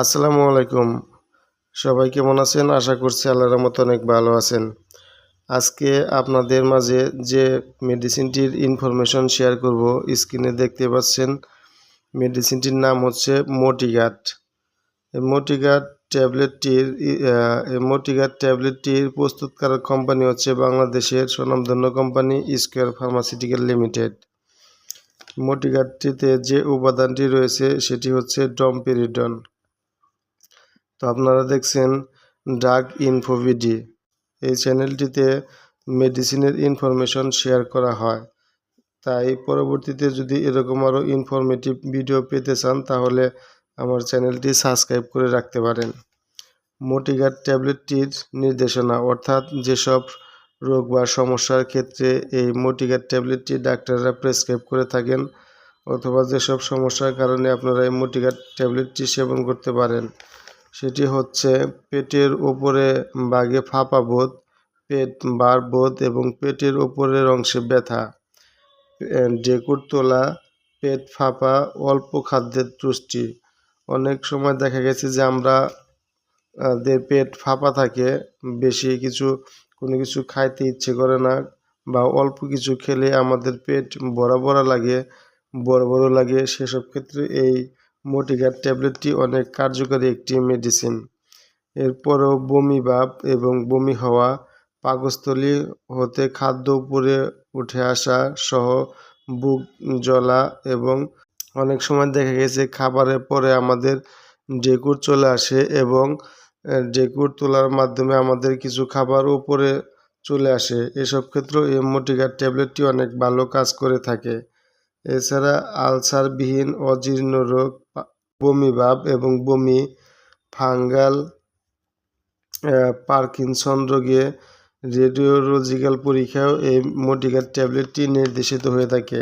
আসসালামু আলাইকুম। সবাই কেমন আছেন? আশা করছি আল্লাহর মতো অনেক ভালো আছেন। আজকে আপনাদের মাঝে যে মেডিসিনটির ইনফরমেশন শেয়ার করব, স্ক্রিনে দেখতে পাচ্ছেন মেডিসিনটির নাম হচ্ছে মোটিগাট এই মোটিগাট ট্যাবলেটটির মোটিগাট ট্যাবলেটটির প্রস্তুতকারক কোম্পানি হচ্ছে বাংলাদেশের স্বনামধন্য কোম্পানি স্কোয়ার ফার্মাসিউটিক্যাল লিমিটেড। মোটিগাটটিতে যে উপাদানটি রয়েছে, সেটি হচ্ছে ডমপেরিডন। তো আপনারা দেখছেন ড্রাগ ইনফোভিডি এই চ্যানেলটিতে মেডিসিনের ইনফরমেশন শেয়ার করা হয়। তাই পরবর্তীতে যদি এরকম আরও ইনফরমেটিভ ভিডিও পেতে চান, তাহলে আমার চ্যানেলটি সাবস্ক্রাইব করে রাখতে পারেন। মোটিগাট ট্যাবলেটটির নির্দেশনা, অর্থাৎ যেসব রোগ বা সমস্যার ক্ষেত্রে এই মোটিগাট ট্যাবলেটটি ডাক্তাররা প্রেসক্রাইব করে থাকেন, অথবা যেসব সমস্যার কারণে আপনারা এই মোটিগাট ট্যাবলেটটি সেবন করতে পারেন। সেটি হচ্ছে পেটের ওপরে বাগে ফাঁপা বোধ, পেট বার বোধ এবং পেটের ওপরের অংশে ব্যথা। ডেকুর তোলা, পেট ফাঁপা, অল্প খাদ্যের তুষ্টি। অনেক সময় দেখা গেছে যে আমরা পেট ফাঁপা থাকে, বেশি কিছু, কোনো কিছু খাইতে ইচ্ছে করে না বা অল্প কিছু খেলে আমাদের পেট বড়া বড়া লাগে, বড় বড় লাগে, সেসব ক্ষেত্রে এই মোটিগার ট্যাবলেটটি অনেক কার্যকরী একটি মেডিসিন এরপরও বমি ভাব এবং বমি হওয়া পাকস্থলী হতে খাদ্য উপরে উঠে আসা সহ বুক জ্বলা এবং অনেক সময় দেখা গেছে খাবারের পরে আমাদের ডেকুর চলে আসে এবং ডেকুর তোলার মাধ্যমে আমাদের কিছু খাবার উপরে চলে আসে। এসব ক্ষেত্রেও এই মোটিগার ট্যাবলেটটি অনেক ভালো কাজ করে থাকে। এছাড়া আলসারবিহীন অজীর্ণ রোগ, পা- বমি ভাব এবং বমি, ফাঙ্গাল পার্কিনসন রোগে, রেডিওলজিক্যাল পরীক্ষাও এই মোটিকার ট্যাবলেটটি নির্দেশিত হয়ে থাকে।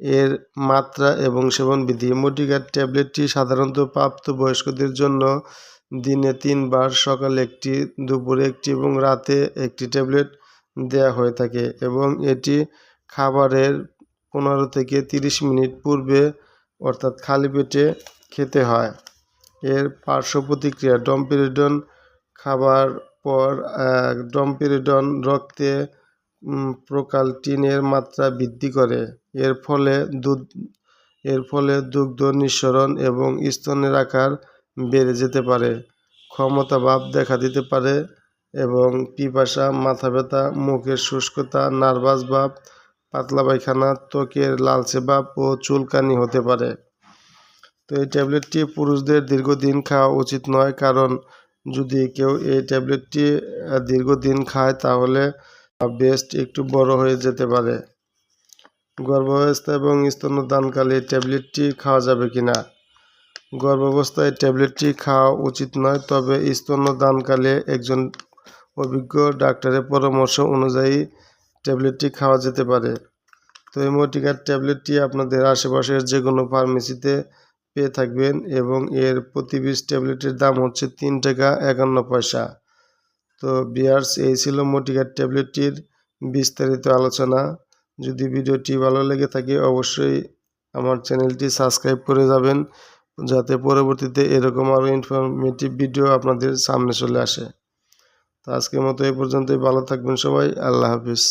এর মাত্রা এবং সেবনবিধি, মোটিকার ট্যাবলেটটি সাধারণত প্রাপ্তবয়স্কদের জন্য দিনে তিনবার সকালে একটি, দুপুরে একটি এবং রাতে একটি ট্যাবলেট দেয়া হয়ে থাকে এবং এটি খাবারের পনেরো থেকে তিরিশ মিনিট পূর্বে, অর্থাৎ খালি পেটে খেতে হয়। এর পার্শ্ব প্রতিক্রিয়া, ডম্পিরিডন খাবার পর ডম্পিরিডন রক্তে প্রোকালটিনের মাত্রা বৃদ্ধি করে। এর ফলে দুধ, এর ফলে দুগ্ধ নিঃসরণ এবং স্তনের আকার বেড়ে যেতে পারে। ক্ষমতাভাব দেখা দিতে পারে এবং পিপাসা, মাথা ব্যথা, মুখের শুষ্কতা, নার্ভাস ভাব পাতলা পায়খানা, ত্বকের লালচে ভাব ও চুলকানি হতে পারে। তো এই ট্যাবলেটটি পুরুষদের দীর্ঘদিন খাওয়া উচিত নয়, কারণ যদি কেউ এই ট্যাবলেটটি দীর্ঘদিন খায় তাহলে বেস্ট একটু বড় হয়ে যেতে পারে। গর্ভাবস্থা এবং স্তন্যদানকালে ট্যাবলেটটি খাওয়া যাবে কিনা? গর্ভাবস্থায় ট্যাবলেটটি খাওয়া উচিত নয়, তবে স্তন্যদানকালে একজন অভিজ্ঞ ডাক্তারের পরামর্শ অনুযায়ী ট্যাবলেটটি খাওয়া যেতে পারে। তো এই মোটিকার ট্যাবলেটটি আপনাদের আশেপাশের যে কোনো ফার্মেসিতে পেয়ে থাকবেন এবং এর প্রতি পিস ট্যাবলেটের দাম হচ্ছে তিন টাকা একান্ন পয়সা। তো বিয়ার্স এই ছিল মোটিকার ট্যাবলেটটির বিস্তারিত আলোচনা। যদি ভিডিওটি ভালো লেগে থাকে, অবশ্যই আমার চ্যানেলটি সাবস্ক্রাইব করে যাবেন, যাতে পরবর্তীতে এরকম আরও ইনফরমেটিভ ভিডিও আপনাদের সামনে চলে আসে। তো আজকের মতো এই পর্যন্তই। ভালো থাকবেন সবাই। আল্লাহ হাফিজ।